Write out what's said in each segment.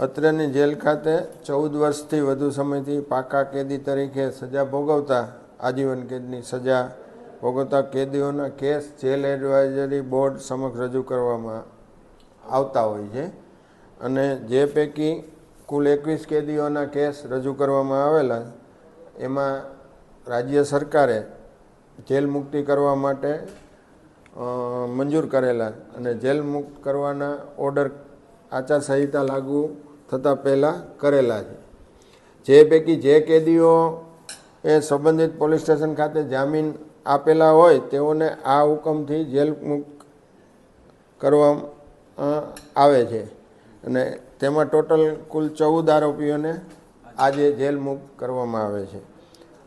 અત્રેની jail ખાતે ચૌદ વર્ષથી વધુ સમયથી પાકા કેદી તરીકે સજા ભોગવતા આજીવન કેદની સજા ભોગવતા કેદીઓના કેસ જેલ એડવાઇઝરી બોર્ડ સમક્ષ રજૂ કરવામાં આવતા હોય છે. અને જે પૈકી કુલ એકવીસ કેદીઓના કેસ રજૂ કરવામાં આવેલા, એમાં રાજ્ય સરકારે જેલ મુક્તિ કરવા માટે મંજૂર કરેલા અને જેલ મુક્ત કરવાના ઓર્ડર આચારસંહિતા લાગુ થતાં પહેલાં કરેલા છે. જે પૈકી જે કેદીઓ એ સંબંધિત પોલીસ સ્ટેશન ખાતે જામીન આપેલા હોય તેઓને આ હુકમથી જેલ મુક્ત કરવામાં આવે છે. અને તેમાં ટોટલ કુલ ચૌદ આરોપીઓને આજે જેલ મુક્ત કરવામાં આવે છે.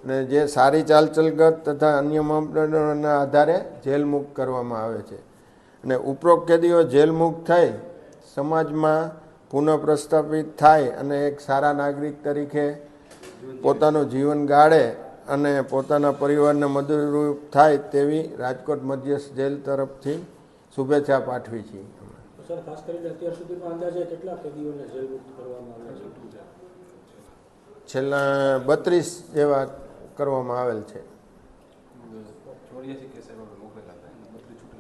અને જે સારી ચાલચલગત તથા અન્ય માપદંડોના આધારે જેલ મુક્ત કરવામાં આવે છે. અને ઉપરોક્ત કેદીઓ જેલ મુક્ત થઈ સમાજમાં પુનઃ પ્રસ્થાપિત થાય અને એક સારા નાગરિક તરીકે પોતાનું જીવન ગાળે અને પોતાના પરિવારને મદદરૂપ થાય તેવી રાજકોટ મધ્યસ્થ જેલ તરફથી શુભેચ્છા પાઠવી છે. સર ખાસ કરીને અત્યાર સુધીમાં અંદાજે કેટલા કેદીઓને જેલ કરવામાં આવ્યા છે? છેલ્લા બત્રીસ જેવા કરવામાં આવેલ છે.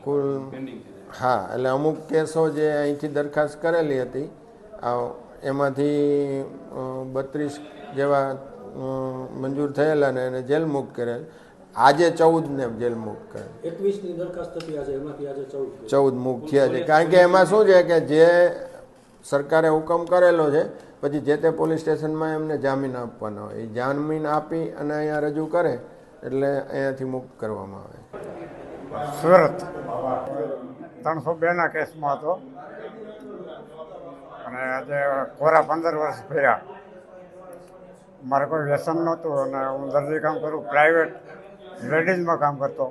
કુલ હા એટલે અમુક કેસો જે અહીંથી દરખાસ્ત કરેલી હતી એમાંથી બત્રીસ જેવા મંજૂર થયેલા ને એને જેલ મુક્ત કરેલ. આજે ચૌદ ને જેલ મુક્ત કરેલ. એકવીસની દરખાસ્ત હતી આજે એમાંથી આજે ચૌદ. ચૌદ મુક્ત થયા છે. કારણ કે એમાં શું છે કે જે સરકારે હુકમ કરેલો છે પછી જે તે પોલીસ સ્ટેશનમાં એમને જામીન આપવાનો હોય. એ જામીન આપી અને અહીંયા રજૂ કરે એટલે અહીંયાથી મુક્ત કરવામાં આવે સુરત. ત્રણસો બેના કેસમાં હતો. અને આજે કોરા પંદર વર્ષ ફેર્યા મારે કોઈ વ્યસન નહોતું અને હું દર્દી કામ કરું પ્રાઇવેટ લેડીઝમાં કામ કરતો.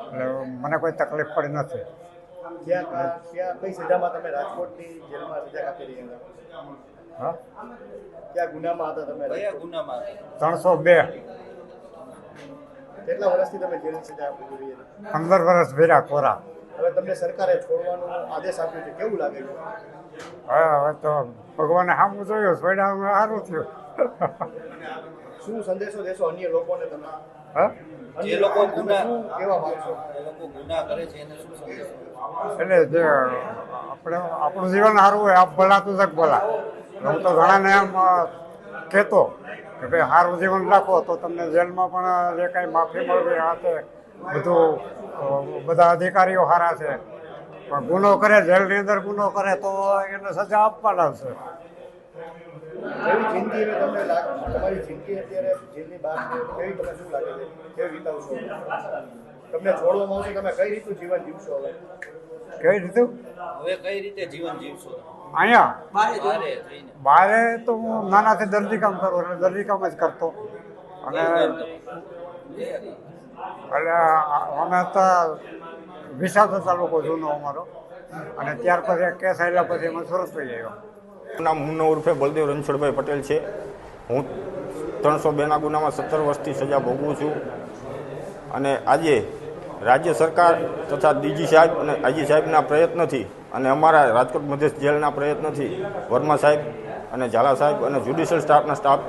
એટલે મને કોઈ તકલીફ પડી નથી. ત્રણસો બે. કેટલા વર્ષથી પંદર વર્ષ ભેરા કોરા. હવે તમને સરકારે છોડવાનો આદેશ આપ્યો છે કેવું લાગે છે? હા હવે તો ભગવાને સામું જોયું સોયડામાં સારું થયું. શું સંદેશો દેશો અન્ય લોકોને તમે? હા? અન્ય લોકો ગુના- શું કહેવા એ લોકો ગુના કરે છે એને શું સંદેશો? એટલે જે આપણે આપણું જીવન સારું હોય આપ ભલા તું જગ ભલા. હું તો ઘણાને એમ કહેતો કે ભાઈ સારું જીવન રાખો તો તમને જેલમાં પણ જે કાંઈ માફી મળવી આ છે બધું બધા અધિકારીઓ સારા છે. પણ ગુનો કરે જેલની અંદર ગુનો કરે તો એને સજા આપવાના છે. જિંદગી તમને લાગ? તમારી જિંદગી અત્યારે જેલની બહાર છે કેવી તમને શું લાગે છે? કેવી વિતાવશો તમને છોડવામાં આવશે તમે કઈ રીતનું જીવન જીવશો હવે? કેવી રીતું? હવે કઈ રીતે જીવન જીવશો? અહીંયા? બારે બારે તો હું નાનાથી દર્દી કામ કરું એટલે દર્દી કામ જ કરતો. અને એટલે અમે તો વિશાલ તાલુકો જૂનો અમારો. અને ત્યાર પછી કેસ આવ્યા પછી અમે સુરત થઈ ગયો નામ મુન્નો ઉર્ફે બલદેવ રણછોડભાઈ પટેલ છે. હું ત્રણસો બેના ગુનામાં સત્તર વર્ષથી સજા ભોગવું છું. અને આજે રાજ્ય સરકાર તથા ડીજી સાહેબ અને આજી સાહેબના પ્રયત્નથી અને અમારા રાજકોટ મધ્યસ્થ જેલના પ્રયત્નથી વર્મા સાહેબ અને ઝાલા સાહેબ અને જ્યુડિશિયલ સ્ટાફના સ્ટાફ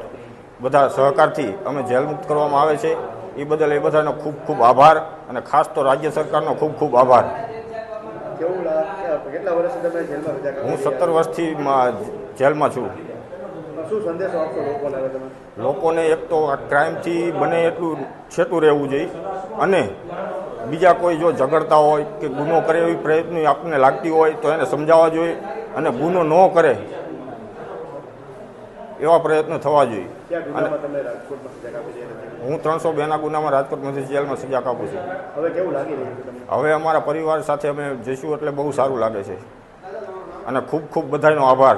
બધા સહકારથી અમે જેલ મુક્ત કરવામાં આવે છે. એ બદલ એ બધાનો ખૂબ ખૂબ આભાર અને ખાસ તો રાજ્ય સરકારનો ખૂબ ખૂબ આભાર. હું સત્તર વર્ષથી જેલમાં છું. લોકોને એક તો આ ક્રાઇમથી બને એટલું છેટું રહેવું જોઈએ અને બીજા કોઈ જો ઝઘડતા હોય કે ગુનો કરે એવી પ્રયત્નો આપણને લાગતી હોય તો એને સમજાવવા જોઈએ અને ગુનો ન કરે એવા પ્રયત્નો થવા જોઈએ. હું ત્રણસો બેના ગુનામાં રાજકોટ મંદિર જેલમાં સજા કાપું છું. હવે કેવું લાગી હવે અમારા પરિવાર સાથે અમે જઈશું એટલે બહુ સારું લાગે છે. અને ખૂબ ખૂબ બધાનો આભાર.